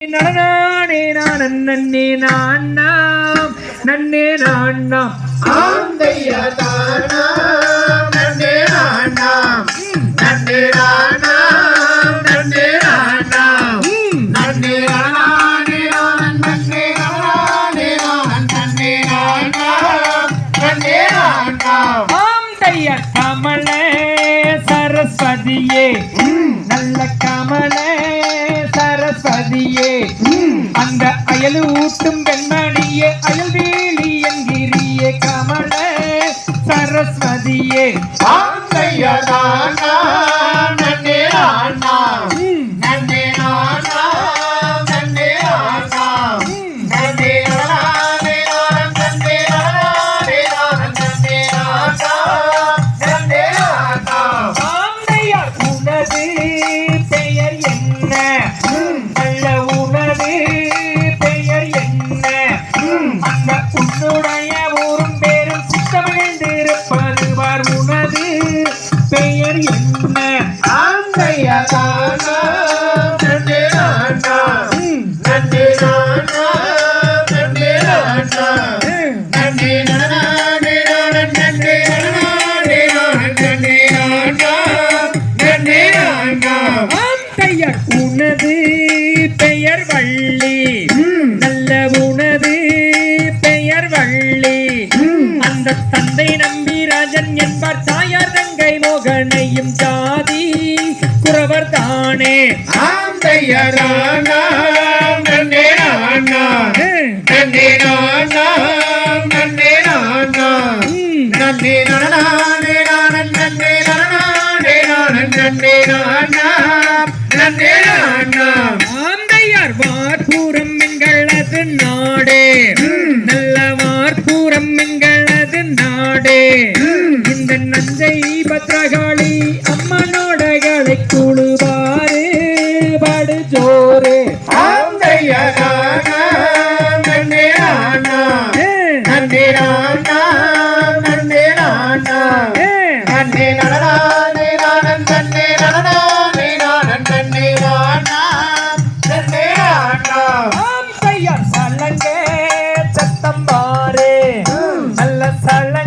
நானே நான் நன்னே நான் நாம் நன்னே நான் நாம். ஆந்தைய தானாம் நன்னே நானாம் நன்னே நானாம் நன்னே நானாம் நன்னே நானே நான் நன்னே நானே நான் நன்னே நன்னே நானாம் ஆம் தைய கமலே சரஸ்வதியே நல்ல கமலே அந்த ஊட்டும் பெண்மணியே அழுவேலி என்கிறிய கமல சரஸ்வதியே. ஆந்தைய அந்த உன்னுடைய ஊரும் பேரும் சித்தமிழ்ந்திருப்பது வார் உனது பெயர் என்ன? ஆந்தைய நம்பிராஜன் என்பார் தாயார் தங்கை மோகனையும் ஜாதி குறவர் தானே. ஆந்தையரானாம் நன்னே நானாம் நன்னே நானாம் நன்னே சலங்கே சத்தம் பாரு. நல்ல சல